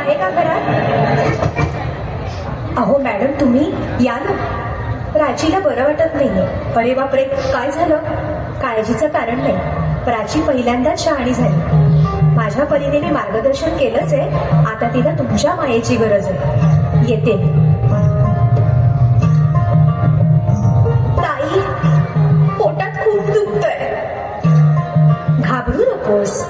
आहे का घरात अहो मॅडम तुम्ही या ना. प्राचीला बरं वाटत नाहीये. अरे बापरे काय झालं? काळजीचं कारण नाही. प्राची पहिल्यांदाच शहाणी झाली. माझ्या परीने मी मार्गदर्शन केलंच आहे. आता तिला तुमच्या मायेची गरज आहे. येते. ताई पोटात खूप दुखतंय. घाबरू नकोस.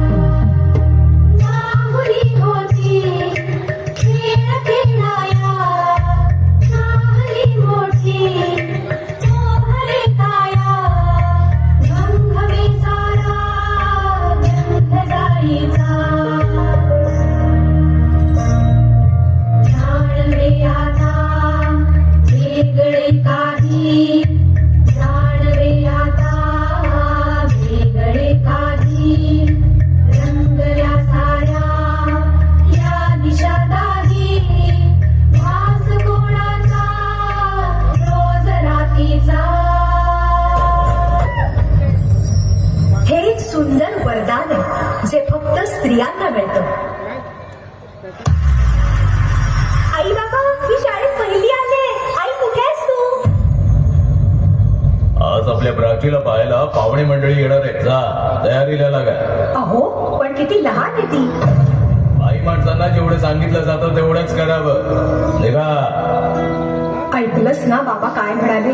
स्त्रियांना मिळतं. आई बाबा मी शाळेत पहिली आले आई कुठे आहेस तू? आज आपल्या प्राचीला पाहायला पाहुणे मंडळी येणार आहे जा तयारीला लागा. अहो पण किती लहान आहे ती. बाई माणसांना जेवढं सांगितलं जातं तेवढंच करावं. निघा. ऐकलंस ना बाबा काय म्हणाले?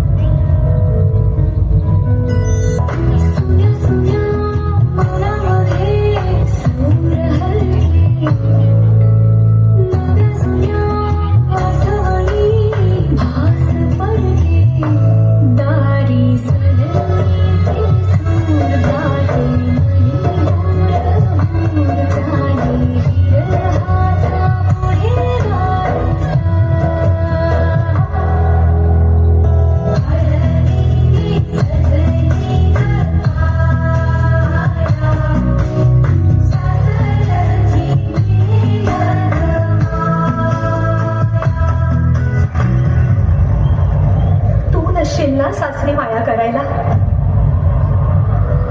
माया करायला?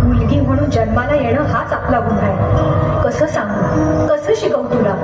मुलगी म्हणून जन्माला येणं हाच आपला गुन्हा आहे. कसं सांगू? कसं शिकवू तुला?